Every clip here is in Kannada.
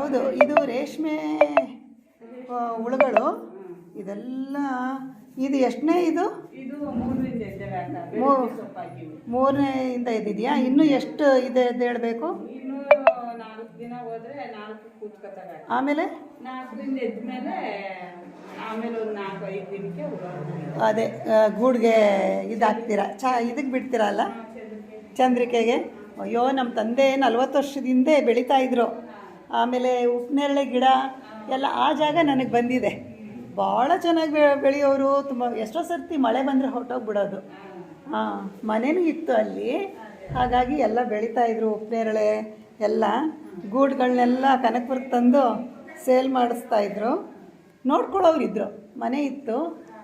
ಹೌದು ಇದು ರೇಷ್ಮೆ ಹುಳುಗಳು. ಇದೆಲ್ಲ ಇದು ಎಷ್ಟನೇ ಇದು? ಮೂರನೇ ಇಂದ ಇದೆಯಾ? ಇನ್ನು ಎಷ್ಟು ಇದೆ ಅಂತ ಹೇಳಬೇಕು? ಆಮೇಲೆ? ಅದೇ ಗೂಡ್ಗೆ ಇದಾಕ್ತೀರಾ? ಚಾ ಇದಕ್ಕೆ ಬಿಡ್ತೀರಲ್ಲ ಚಂದ್ರಿಕೆಗೆ. ಅಯ್ಯೋ ನಮ್ಮ ತಂದೆ ನಲ್ವತ್ತು ವರ್ಷದಿಂದ ಬೆಳೀತಾ ಇದ್ರು. ಆಮೇಲೆ ಉಪ್ಪನೇರಳೆ ಗಿಡ ಎಲ್ಲ ಆ ಜಾಗ ನನಗೆ ಬಂದಿದೆ. ಭಾಳ ಚೆನ್ನಾಗಿ ಬೆಳೆಯೋರು, ತುಂಬ ಎಷ್ಟೋ ಸರ್ತಿ ಮಳೆ ಬಂದರೆ ಹೊರಟೋಗ್ಬಿಡೋದು. ಹಾಂ ಮನೇನೂ ಇತ್ತು ಅಲ್ಲಿ. ಹಾಗಾಗಿ ಎಲ್ಲ ಬೆಳೀತಾ ಇದ್ರು ಉಪ್ಪನೇರಳೆ ಎಲ್ಲ ಗೂಡುಗಳನ್ನೆಲ್ಲ ಕನಕಪುರಕ್ಕೆ ತಂದು ಸೇಲ್ ಮಾಡಿಸ್ತಾ ಇದ್ರು. ನೋಡ್ಕೊಳ್ಳೋರಿದ್ರು ಮನೆ ಇತ್ತು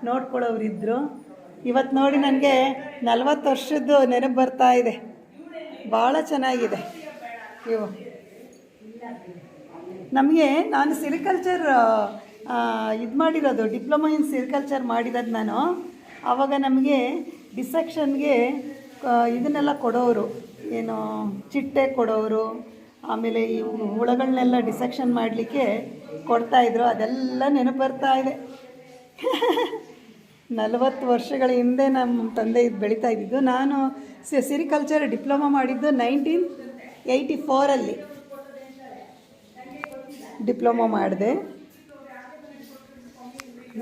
ನೋಡ್ಕೊಳ್ಳೋರಿದ್ರು ಇವತ್ತು ನೋಡಿ ನನಗೆ ನಲ್ವತ್ತು ವರ್ಷದ್ದು ನೆನಪು ಬರ್ತಾ ಇದೆ. ಭಾಳ ಚೆನ್ನಾಗಿದೆ. ಇವು. ನಮಗೆ ನಾನು ಸಿರಿಕಲ್ಚರ್ ಇದು ಮಾಡಿರೋದು ಡಿಪ್ಲೊಮಾ ಇನ್ ಸಿರಿಕಲ್ಚರ್ ಮಾಡಿರೋದು ನಾನು. ಆವಾಗ ನಮಗೆ ಡಿಸೆಕ್ಷನ್ಗೆ ಇದನ್ನೆಲ್ಲ ಕೊಡೋರು. ಏನು, ಚಿಟ್ಟೆ ಕೊಡೋರು, ಆಮೇಲೆ ಈ ಹುಳಗಳನ್ನೆಲ್ಲ ಡಿಸೆಕ್ಷನ್ ಮಾಡಲಿಕ್ಕೆ ಕೊಡ್ತಾಯಿದ್ರು ಅದೆಲ್ಲ ನೆನಪು ಬರ್ತಾ ಇದೆ. ನಲವತ್ತು ವರ್ಷಗಳ ಹಿಂದೆ ನಮ್ಮ ತಂದೆ ಇದು ಬೆಳೀತಾ ಇದ್ದಿದ್ದು. ನಾನು ಸಿರಿಕಲ್ಚರ್ ಡಿಪ್ಲೊಮಾ ಮಾಡಿದ್ದು ನೈನ್ಟೀನ್ ಏಯ್ಟಿ ಫೋರಲ್ಲಿ ಡಿಪ್ಲೊಮಾ ಮಾಡಿದೆ.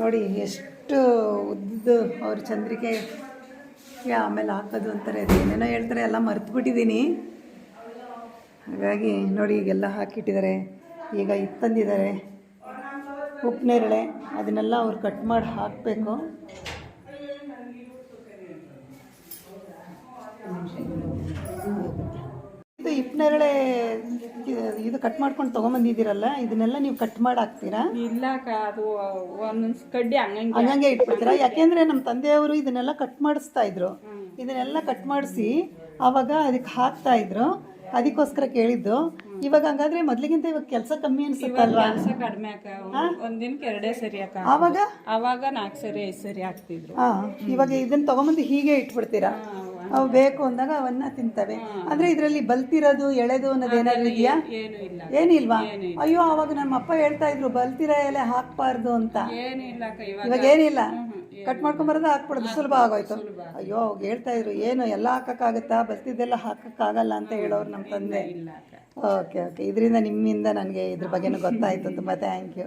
ನೋಡಿ, ಎಷ್ಟು ಉದ್ದು ಅವ್ರ ಚಂದ್ರಿಕೆ ಆಮೇಲೆ ಹಾಕೋದು ಅಂತಾರೆ ಏನೇನೋ ಹೇಳ್ತಾರೆ, ಎಲ್ಲ ಮರ್ತುಬಿಟ್ಟಿದ್ದೀನಿ. ಹಾಗಾಗಿ ನೋಡಿ, ಈಗೆಲ್ಲ ಹಾಕಿಟ್ಟಿದ್ದಾರೆ. ಈಗ ಇತ್ತಂದಿದ್ದಾರೆ ತಂದಿದ್ದಾರೆ. ಉಪ್ಪನೇರಳೆ ಅದನ್ನೆಲ್ಲ ಅವ್ರು ಕಟ್ ಮಾಡಿ ಹಾಕಬೇಕು. ಕಟ್ ಮಾಡ್ಕೊಂಡು ತೊಗೊಂಬಂದಿದ್ದೀರಲ್ಲ ಇದನ್ನೆಲ್ಲ ನೀವು ಕಟ್ ಮಾಡಿ ಹಾಕ್ತೀರಾ ಇಲ್ಲ ಅಕ್ಕ ಅದು ಒಂದೊಂದು ಕಡ್ಡಿ ಹಂಗಂಗೆ ಹಂಗಂಗೆ ಇಟ್ಬಿಡ್ತೀರಾ? ಯಾಕೆಂದ್ರೆ ನಮ್ಮ ತಂದೆಯವರು ಇದನ್ನೆಲ್ಲ ಕಟ್ ಮಾಡಿಸ್ತಾ ಇದ್ರು. ಇದನ್ನೆಲ್ಲ ಕಟ್ ಮಾಡಿಸಿ ಅವಾಗ ಅದಕ್ಕೆ ಹಾಕ್ತಾ ಇದ್ರು. ಅದಕ್ಕೋಸ್ಕರ ಕೇಳಿದ್ದು. ಇವಾಗ ಹಂಗಾದ್ರೆ ಮೊದ್ಲಿಗಿಂತ ಇವಾಗ ಕೆಲಸ ಕಮ್ಮಿ ಅನ್ಸುತ್ತಲ್ವಾ? ಕೆಲಸ ಕಡಿಮೆ ಅಕ್ಕ ಒಂದ್ ದಿನಕ್ಕೆ ಎರಡೇ ಸರಿ ಅಕ್ಕ ಆವಾಗ ಅವಾಗ? ನಾಲ್ಕು ಸರಿ ಐದು ಸರಿ ಹಾಕ್ತಿದ್ರು ಹಾ ಇವಾಗ ಇದನ್ನ ತಗೊಂಬಂದು ಹೀಗೆ ಇಟ್ಬಿಡ್ತೀರಾ? ಅವು ಬೇಕು ಅಂದಾಗ ಅವನ್ನ ತಿಂತವೆ. ಅಂದ್ರೆ ಇದರಲ್ಲಿ ಬಲ್ತಿರೋದು ಎಳೆದು ಅನ್ನೋದು ಏನಾದ್ರು ಇದೆಯಾ? ಏನು ಇಲ್ಲ. ಏನಿಲ್ವಾ? ಅಯ್ಯೋ ಅವಾಗ ನಮ್ಮ ಅಪ್ಪ ಹೇಳ್ತಾ ಇದ್ರು ಬಲ್ತಿರ ಎಲೆ ಹಾಕ್ಬಾರ್ದು ಅಂತ. ಏನು ಅಕ್ಕ ಇವಾಗ ಇವಾಗ ಏನಿಲ್ಲ? ಕಟ್ ಮಾಡ್ಕೊಂಬರೋದು ಹಾಕ್ಬಿಡೋದು ಸುಲಭ ಆಗೋಯ್ತು. ಅಯ್ಯೋ ಅವಾಗ ಹೇಳ್ತಾ ಇದ್ರು ಏನು ಎಲ್ಲ ಹಾಕಕ್ಕಾಗತ್ತಾ? ಬರ್ತಿದ್ದೆಲ್ಲ ಹಾಕಕ್ಕಾಗಲ್ಲ ಅಂತ ಹೇಳೋರು ನಮ್ಮ ತಂದೆ. Okay okay. ಇದರಿಂದ ನಿಮ್ಮಿಂದ ನನಗೆ ಇದ್ರ ಬಗ್ಗೆನೂ ಗೊತ್ತಾಯಿತು. ತುಂಬ ಥ್ಯಾಂಕ್ ಯು